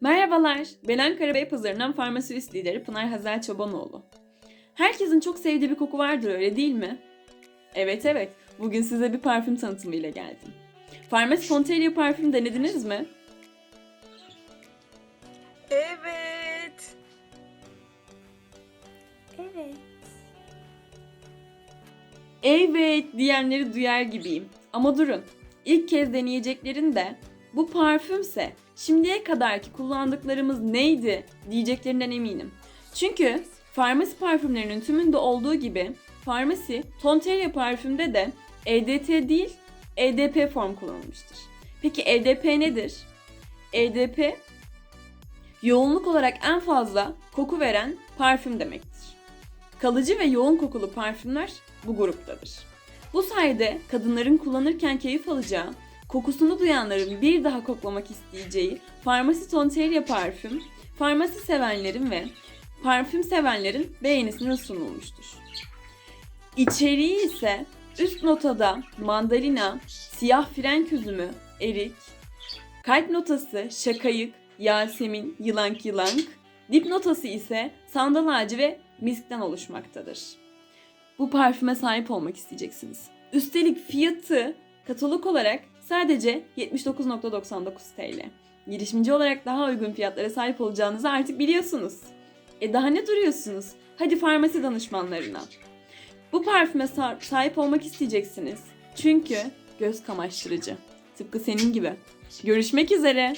Merhabalar, ben Ankara Beypazarı'ndan farmasist lideri Pınar Hazel Çobanoğlu. Herkesin çok sevdiği bir koku vardır öyle değil mi? Evet evet, bugün size bir parfüm tanıtımıyla geldim. Farmasi Fonteria parfüm denediniz mi? Evet. Evet. Evet diyenleri duyar gibiyim. Ama durun, ilk kez deneyeceklerinde bu parfümse şimdiye kadarki kullandıklarımız neydi diyeceklerinden eminim. Çünkü farmasi parfümlerinin tümünde olduğu gibi farmasi Tonteria parfümde de EDT değil EDP form kullanılmıştır. Peki EDP nedir? EDP yoğunluk olarak en fazla koku veren parfüm demektir. Kalıcı ve yoğun kokulu parfümler bu gruptadır. Bu sayede kadınların kullanırken keyif alacağı, kokusunu duyanların bir daha koklamak isteyeceği Farmasi Tonteria parfüm, farmasi sevenlerin ve parfüm sevenlerin beğenisine sunulmuştur. İçeriği ise üst notada mandalina, siyah frenk üzümü, erik, kalp notası şakayık, yasemin, yılank yılank, dip notası ise sandal ağacı ve miskten oluşmaktadır. Bu parfüme sahip olmak isteyeceksiniz. Üstelik fiyatı katalog olarak sadece 79.99 TL. Girişimci olarak daha uygun fiyatlara sahip olacağınızı artık biliyorsunuz. E daha ne duruyorsunuz? Hadi farmasi danışmanlarına. Bu parfüme sa- sahip olmak isteyeceksiniz. Çünkü göz kamaştırıcı. Tıpkı senin gibi. Görüşmek üzere.